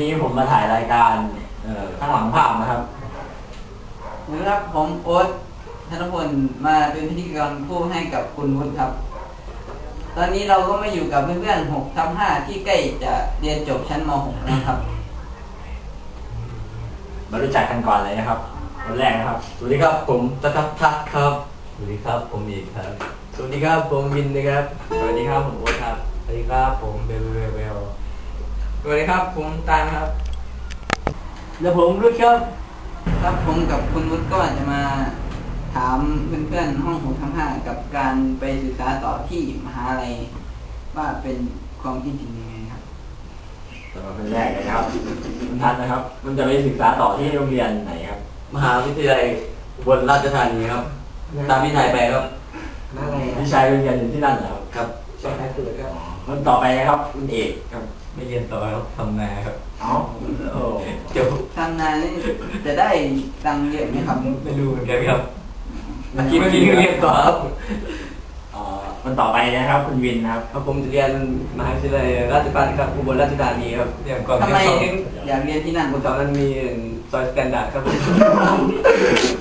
นี้ผมมาถ่ายรายการเอ่อข้างหลังภาพนะครับนะครับผมโอ๊ตธนพลมาเป็นพิธีกรผู้ให้กับคุณวุฒิครับ ตอนนี้เราก็มาอยู่กับเพื่อนๆ6ทับ5ที่ใกล้จะเรียนจบชั้นม .6 นะครับมารู้จักกันก่อนเลยนะครับคนแรกนะครับ สวัสดีครับผมตะทักทักครับ สวัสดีครับผมอีกครับ สวัสดีครับผมวินนะครับ สวัสดีครับผมโอ๊ตครับ สวัสดีครับผมเบลเบลเบล สวัสดีครับ ผมตาลครับ และผมรุ่ครับ ครับผมกับคุณวุฒิก็จะมาถามเพื่อนๆห้อง6ทับ5กับการไปศึกษาต่อที่มหาลัยว่าเป็นความคิดเห็นยังไงครับสำหรับคนแรกเลยนะครับคุณทัศน์นะครับคุณจะไปศึกษาต่อที่โรงเรียนไหนครับ มหาวิทยาลัยอุบนราชธานีครับ ตามพี่นายไปครับอะไรวิชายโรงเรียนอยู่ที่นั่นเหรอครับครับใช่ครับตัวครับคนต่อไปนะครับ คุณเอกครับ ไม่เรียนต่อครับทำนาครับเอ้าโอ้เดี๋ยวทำงานนี่จะได้ตังค์เยอะไหมครับ ไม่รู้เหมือนกันครับเมื่อกี้เมื่อกี้เรียนต่อครับเอ่อคนต่อไปนะครับคุณวินนะครับครับผมจะเรียนมหาวิทยาลัยราชภัฏครับอุบลราชธานีครับเรียนก่อนทำไมเรียนถึงอยากเรียนที่นั่นบนตอนนั้นมีซอยสแตนดาร์ดครับ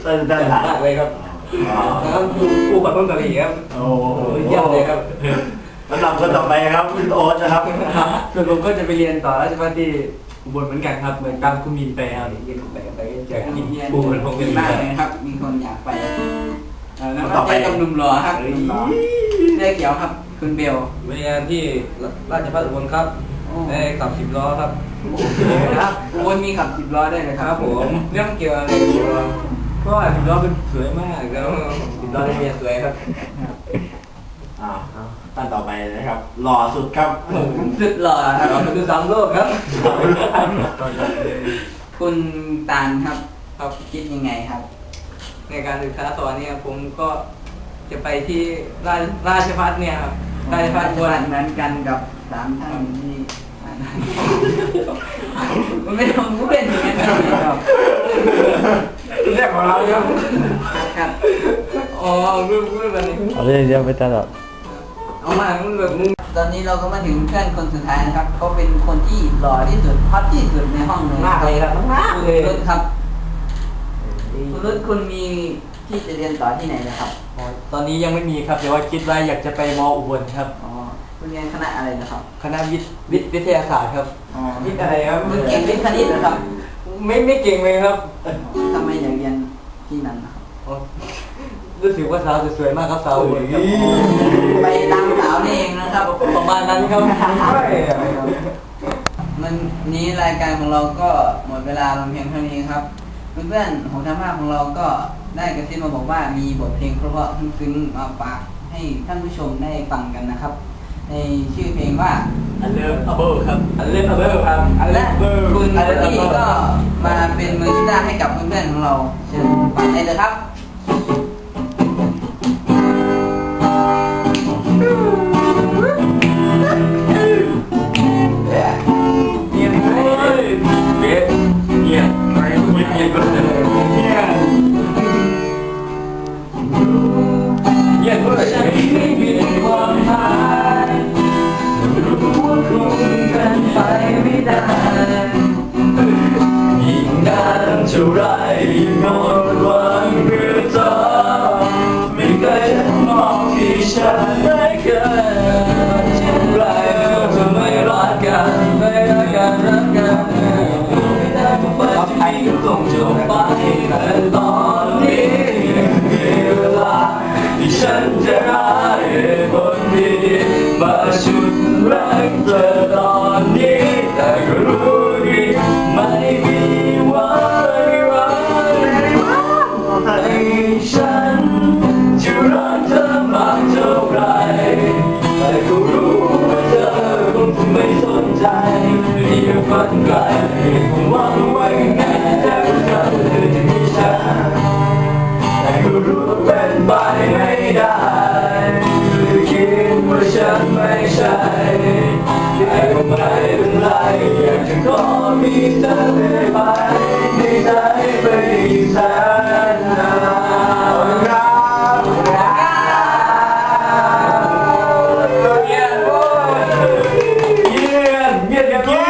เต้นเต้นหมากเลยครับอ๋อแล้วก็ผู้ปัดต้นกะหรี่ครับโอ้โหเยี่ยมเลยครับลำดับคนต่อไปครับคุณโอ๊ตนะครับ ส่วนผมก็จะไปเรียนต่อราชภัฏที่อุบลเหมือนกันครับ เหมือนตามคุณมินไปครับเรียนไปไปจากเรียนผู้ปัดต้นกะหดีรี่มากครับเลยครับ มีคนอยากไปแล้วก็ไปกับหนุ่มหล่อครับหนุ่มหล่อเสื้เขียวครับ คุณเบลเรียนที่ราชภัฏอุบลครับโอ้ได้ขับสิบล้อครับครับโอ้ยมีขับสิบล้อได้เลยครับผมเรื่องเกี่ยวอะไรกับสิบล้อก็สิบล้อเป็นสวยมากแล้วสิบล้อได้เมียสวยครับ อ่าท่านต่อไปนะครับหล่อสุดครับสุดหล่อครับเราเป็นสามโลกครับ คุณตาลครับเขาคิดยังไงครับ ในการศึกษาต่อเนี่ยผมก็จะไปที่ราชราชพัฒเนี่ยครับราชพัฒเหบัวมือนกันกับสามท่านที่มันไม่ต้องพูดเป็นอย่างนั้นครับเรียกของเราครับครับอ๋อพูดพูดแบบนี้เอาเรื่องเดียวไปตลอด เอามามึงแบบมึงตอนนี้เราก็มาถึงเพื่อนคนสุดท้ายนะครับเขาเป็นคนที่หล่อที่สุดฮอตที่สุดในห้องเลยมากเลยครับมากเลยคุณรุตครับคุณรุตคุณมีที่จะเรียนต่อที่ไหนนะครับตอนนี้ยังไม่มีครับแต่ว่าคิดว่าอยากจะไปมอุบลครับอ๋อคุณเรียนคณะอะไรนะครับ คณะวิทย์วิทย์วิทยาศาสตร์ครับอ๋อวิทย์อะไรครับคุณเก่งวิทย์คณิตเหรอครับ ไม่ไม่เก่งเลยครับทำไมอยากเรียนที่นั่นนะครับรู้สึกว่าสาวสวยๆมากครับสาวอุบลครับไป ประมาณนั้นครับใช่มันนี้รายการของเราก็หมดเวลาลงเพียงเท่านี้ครับ เพื่อนๆของธรรมะของเราก็ได้กระซิบมาบอกว่ามีบทเพลงเพราะๆซึ้งๆมาฝากให้ท่านผู้ชมได้ฟังกันนะครับ ในชื่อเพลงว่าอันเลิฟอัเบิลครับอันเล่นเบอร์ครับอันแรกเบอร์คุณอันเล่นที่ก็มาเป็นมือกีตาร์ให้กับเพื่อนๆของเราเชิญฟังได้เลยครับ งนานเท่าไรยิ่งหมดวังเพื่อเธอไม่เคย จะไปแต่ตอนนี้มีเวลาที่ฉันจะได้คนมาชุดแรงเธตอนนี้แต่ก็รู้ดีไม่มีวันวันให้ฉันจะรักเธอมาเท่าไรแต่ก็รู้ว่าเธอคงไม่สนใจที่ฝันไกลคงวางไว้ันไม่ใช่แต่ก็ไม่เป็นไรอยากจะขอมีเธอไปไม่ได้ไปอีกแสน